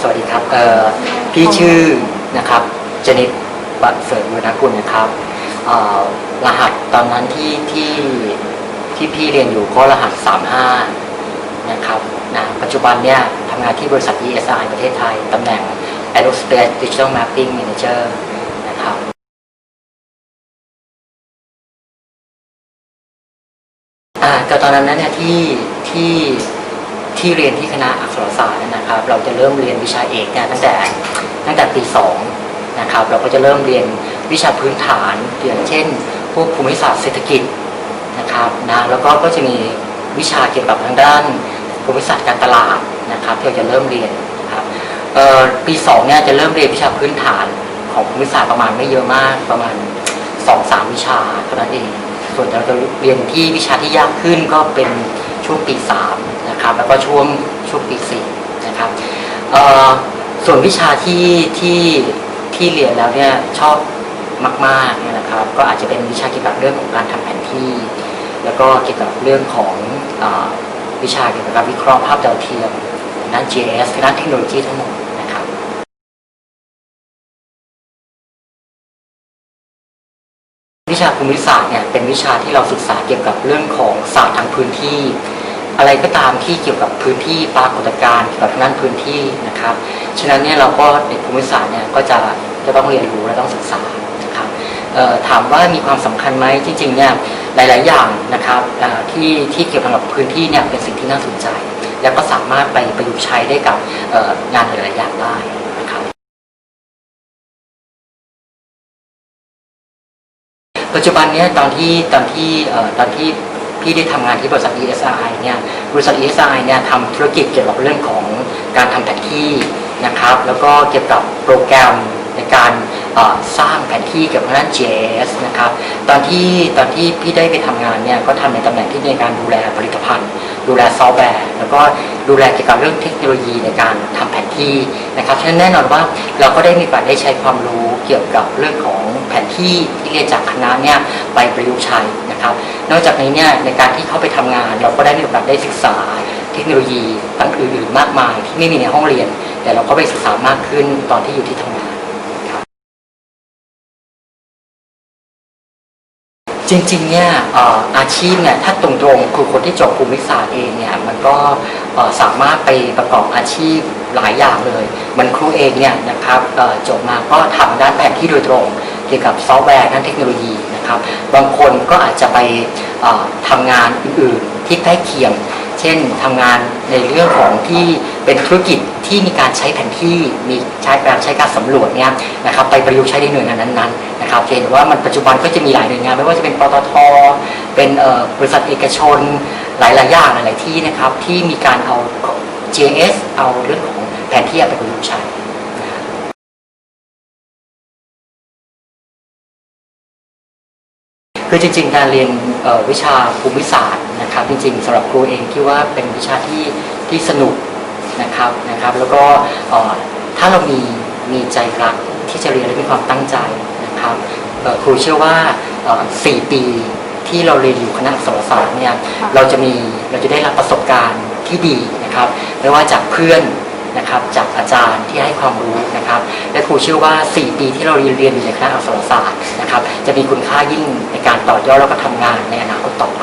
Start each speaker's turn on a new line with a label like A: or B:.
A: สวัสดีครับเอ่อพี่ชื่อนะครับจนิตบัตรเสริมวรรณกุลนะครับเอ่อรหัสตอนนั้นที่ที่ที่พี่เรียนอยู่ก็รหัส 35 นะครับนะปัจจุบันเนี่ยทำงานที่บริษัท ESI ประเทศไทยตำแหน่ง Aerospace Digital Mapping Manager นะครับอ่าแต่ตอนนั้นเนี่ยที่ที่ ที่เรียนที่คณะอักษรศาสตร์นะครับ เราจะเริ่มเรียนวิชาเอกเนี่ยตั้งแต่ตั้งแต่ปีสองนะครับ เราก็จะเริ่มเรียนวิชาพื้นฐานอย่างเช่น พวกภูมิศาสตร์เศรษฐกิจนะครับนะแล้วก็ก็จะมีวิชาเกี่ยวกับทางด้านภูมิศาสตร์การตลาดนะครับที่เราจะเริ่มเรียนนะครับปีสองเนี่ยจะเริ่มเรียนวิชาพื้นฐานของภูมิศาสตร์ประมาณไม่เยอะมากประมาณสองสามวิชาเท่านั้นเอง ส่วนเราจะเรียนที่วิชาที่ยากขึ้นก็เป็น ช่วงปีสามนะครับแล้วก็ช่วงช่วงปีสี่นะครับส่วนวิชาที่ที่ที่เรียนแล้วเนี่ยชอบมากๆเนี่ยนะครับ ก็อาจจะเป็นวิชาเกี่ยวกับเรื่องของการทำแผนที่ แล้วก็เกี่ยวกับเรื่องของออวิชาเกี่ยวกับการวิเคราะห์ภาพดาวเทียมด้าน GIS ด้านเทคโนโลยีทั้งหมดนะครับวิชาภูมิศาสตร์เนี่ยเป็นวิชาที่เราศึกษาเกี่ยวกับเรื่องของศาสตร์ทางพื้นที่ อะไรก็ตามที่เกี่ยวกับพื้นที่ปรากฏการณ์เกี่ยวกับทางด้านพื้นที่นะครับ ฉะนั้นเนี่ยเราก็เด็กภูมิศาสตร์เนี่ยก็จะจะต้องเรียนรู้และต้องศึกษานะครับถามว่ามีความสำคัญไหมจริงๆเนี่ยหลาย ๆ อย่างนะครับที่ที่เกี่ยวกับพื้นที่เนี่ยเป็นสิ่งที่น่าสนใจ แล้วก็สามารถไปประยุกต์ใช้ได้กับงานหลายๆอย่างได้นะครับปัจจุบันเนี้ยตอนที่ตอนที่ตอนที่ พี่ได้ทำงานที่บริษัท ESI เนี่ยบริษัท ESI เนี่ยทำธุรกิจเกี่ยวกับเรื่องของการทำแผนที่นะครับ แล้วก็เกี่ยวกับโปรแกรมในการสร้างแผนที่เกี่ยวกับด้าน GIS นะครับตอนที่ตอนที่พี่ได้ไปทำงานเนี่ยก็ทำในตำแหน่งที่ในการดูแลผลิตภัณฑ์ ดูแลซอฟต์แวร์ แล้วก็ดูแลเกี่ยวกับเรื่องเทคโนโลยีในการทำแผนที่นะครับฉะนั้นแน่นอนว่าเราก็ได้มีโอกาสได้ใช้ความรู้ เกี่ยวกับเรื่องของแผนที่ที่เรียนจากคณะเนี่ยไปประยุกต์ใช้นะครับ นอกจากนี้เนี่ยในการที่เข้าไปทำงาน เราก็ได้มีโอกาสได้ศึกษาเทคโนโลยีต่างอื่นๆมากมาย ที่ไม่มีในห้องเรียน แต่เราก็ไปศึกษามากขึ้นตอนที่อยู่ที่ทำงานครับจริงๆเนี่ยอาชีพเนี่ยถ้าตรงๆคือคนที่จบภูมิศาสตร์เองเนี่ยมันก็ สามารถไปประกอบอาชีพหลายอย่างเลยมันครูเองเนี่ยนะครับจบมาก็ทำด้านแผนที่โดยตรงเกี่ยวกับซอฟต์แวร์ด้านเทคโนโลยีนะครับ บางคนก็อาจจะไปเอ่อทำงานอื่นๆที่ใกล้เคียง เช่นทำงานในเรื่องของที่เป็นธุรกิจที่มีการใช้แผนที่มีใช้การใช้การสำรวจเนี่ยนะครับไปประยุกต์ใช้ในหน่วยงานนั้นๆนะครับเห็นว่ามันปัจจุบันก็จะมีหลายหน่วยงานไม่ว่าจะเป็นปตทเป็นบริษัทเอกชน หลาย ๆ อย่างหลาย ๆ ที่นะครับที่มีการเอา GIS เอาเรื่องของแผนที่ไปประยุกต์ใช้คือจริง ๆ การเรียนวิชาภูมิศาสตร์นะครับ จริง ๆสำหรับครูเองคิดว่าเป็นวิชาที่ที่สนุกนะครับนะครับ แล้วก็ถ้าเรามีมีใจรักที่จะเรียนและมีความตั้งใจนะครับครูเชื่อว่าเอ่อสี่ปี ที่เราเรียนอยู่คณะอักษรศาสตร์เนี่ยเราจะมีเราจะได้รับประสบการณ์ที่ดีนะครับไม่ว่าจากเพื่อนนะครับจากอาจารย์ที่ให้ความรู้นะครับและครูเชื่อว่า 4 ปีที่เราเรียนเรียนอยู่ในคณะอักษรศาสตร์นะครับจะมีคุณค่ายิ่งในการต่อยอดแล้วก็ทำงานในอนาคตต่อไป